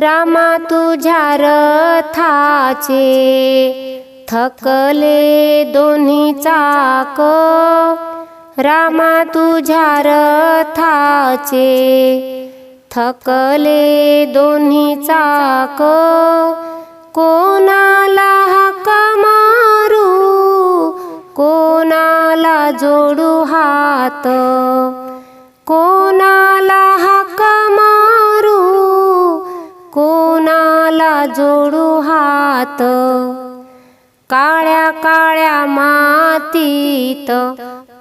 रामा तुझ्या रथाचे थकले दोन्ही चाक. रामा तुझ्या रथाचे थकले दोन्ही चाक. कोणाला हाका मारू? कोणाला जोडू हात? कोणाला हा जोडू हात. काळ्या काळ्या मातीत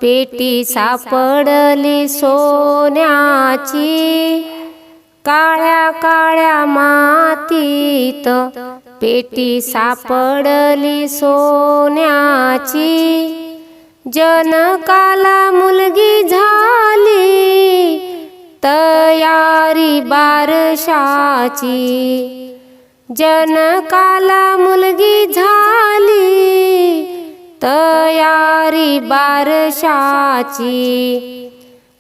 पेटी सापडली सोन्याची. काळ्या काळ्या मातीत पेटी सापडली सोन्याची. जनकाला मुलगी झाली तयारी बारशाची. जनकाला मुलगी झाली तयारी बारशाची.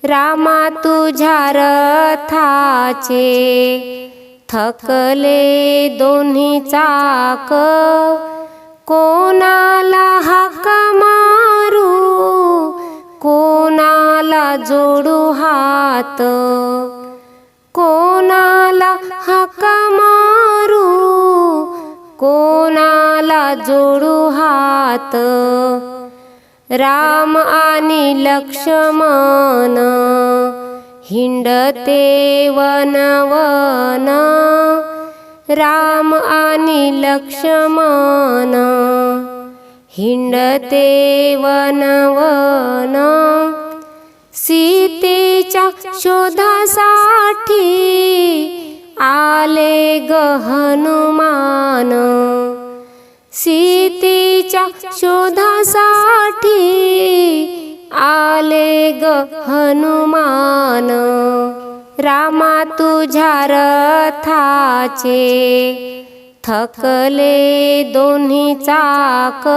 रामा तुझ्या रथाचे थकले दोन्ही चाक. कोणाला हाक मारू कोणाला जोडू हात. कोणाला हाक मारू कोणाला जोडू हात? राम आणि लक्ष्मण हिंडते वनवन राम आणि लक्ष्मण हिंडते वनवन सीतेच्या शोधासाठी आले ग हनुमान. सीतेच्या शोधासाठी आले ग हनुमान. रामा तुझ्या रथाचे थकले दोन्ही चाक.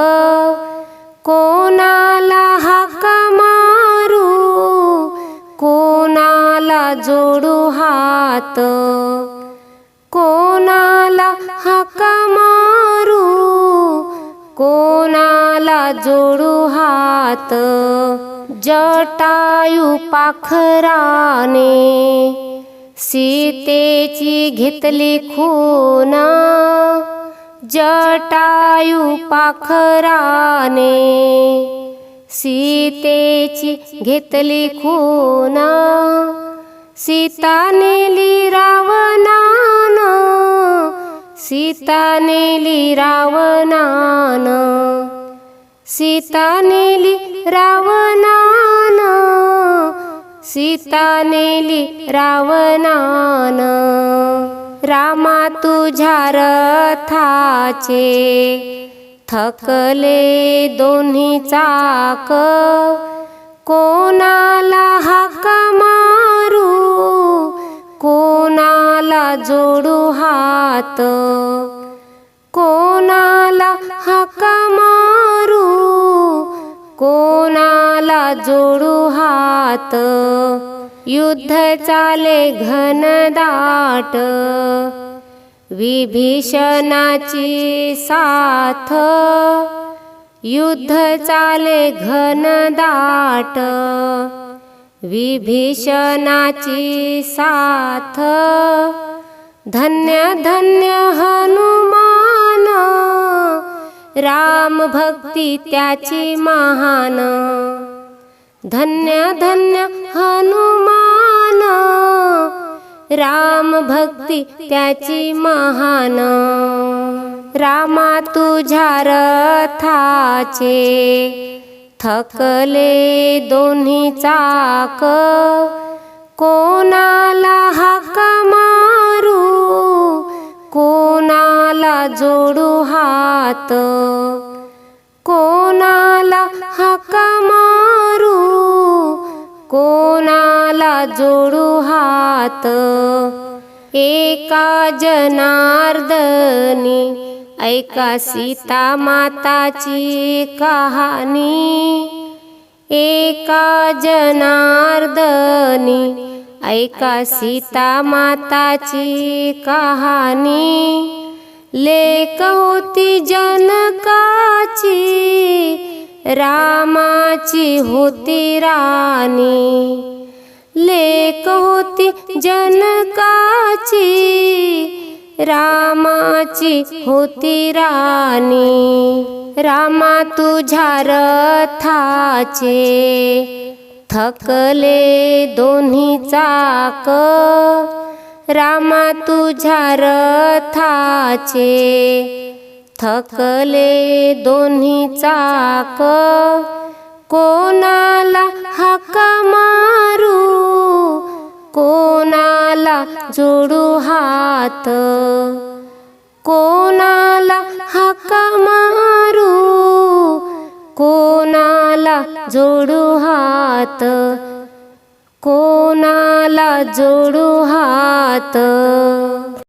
कोणाला हाक मारू? कोणाला जोडू हात? कोणाला हाका मारू? कोणाला जोडू हात? जटायू पाखराने सीतेची घेतली खून. जटायू पाखराने सीतेची घेतली खून. सीता नेली रावणान सीता नेली रावणान सीता नेली रावणान सीता नेली रावणान रामा तुझ्या रथाचे थकले दोन्ही चाक कोणाला हाक जोडू हात. कोणाला हाका मारू? कोणाला जोडू हात? युद्ध चाले घनदाट विभीषणाची साथ. युद्ध चाले घनदाट विभीषणाची साथ. धन्य धन्य हनुमान. राम भक्ती त्याची महान. धन्य धन्य हनुमान. राम भक्ती त्याची महान. रामा तुझ्या रथाचे थकले दोन्ही चाक कोणाला हाका मारू? कोणाला जोडू हात? कोणाला हाका मारू? कोणाला जोडू हात? एका जनार्दनी ऐका सीता माताची कहाणी एका जनार्दनी. ऐका सीता माताची कहाणी लेक होती जनकाची रामाची होती राणी. लेक होती जनकाची रामाची होती राणी. रामा तुझ्या रथाचे थकले दोन्ही चाक. रामा तुझ्या रथाचे थकले दोन्ही चाक. कोणाला हाका मारू? कोणाला जोडू हात? कोणाला हाका मारू? कोणाला जोडू हात? कोणाला जोडू हात?